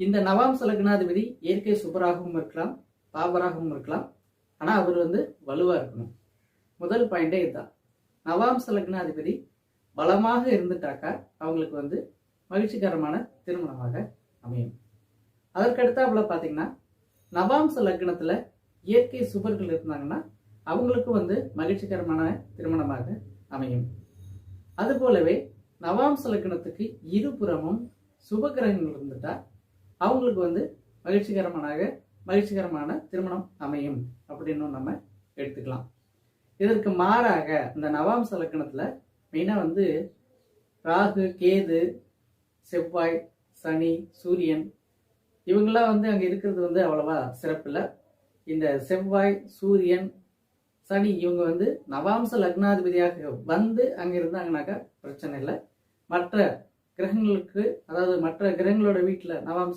இந்த நவாம்ச லக்னாதிபதி இயற்கை சுபராகவும் இருக்கலாம் பாபராகவும் இருக்கலாம். ஆனால் அவர் வந்து வலுவாக இருக்கணும். முதல் பாயிண்டே இதுதான். நவாம்ச லக்னாதிபதி பலமாக இருந்துட்டாக்கா அவங்களுக்கு வந்து மகிழ்ச்சிகரமான திருமணமாக அமையும். அதற்கடுத்தாப்புல பார்த்தீங்கன்னா நவாம்ச லக்னத்தில் இயற்கை சுபர்கள் இருந்தாங்கன்னா அவங்களுக்கு வந்து மகிழ்ச்சிகரமான திருமணமாக அமையும். அதுபோலவே நவாம்ச லக்னத்துக்கு இருபுறமும் சுபகிரகங்கள் இருந்துட்டா அவங்களுக்கு வந்து மகிழ்ச்சிகரமான மகிழ்ச்சிகரமான திருமணம் அமையும் அப்படின்னு நம்ம எடுத்துக்கலாம். இதற்கு மாறாக இந்த நவாம்ச லக்கணத்தில் மெயினாக வந்து ராகு கேது செவ்வாய் சனி சூரியன் இவங்கெல்லாம் வந்து அங்கே இருக்கிறது வந்து அவ்வளவா சிறப்பில்லை இந்த செவ்வாய் சூரியன் சனி இவங்க வந்து நவாம்ச லக்னாதிபதியாக வந்து அங்கே இருந்தாங்கனாக்கா பிரச்சனை இல்லை. மற்ற கிரகங்களுக்கு அதாவது மற்ற கிரகங்களோட வீட்டில் நவாம்ச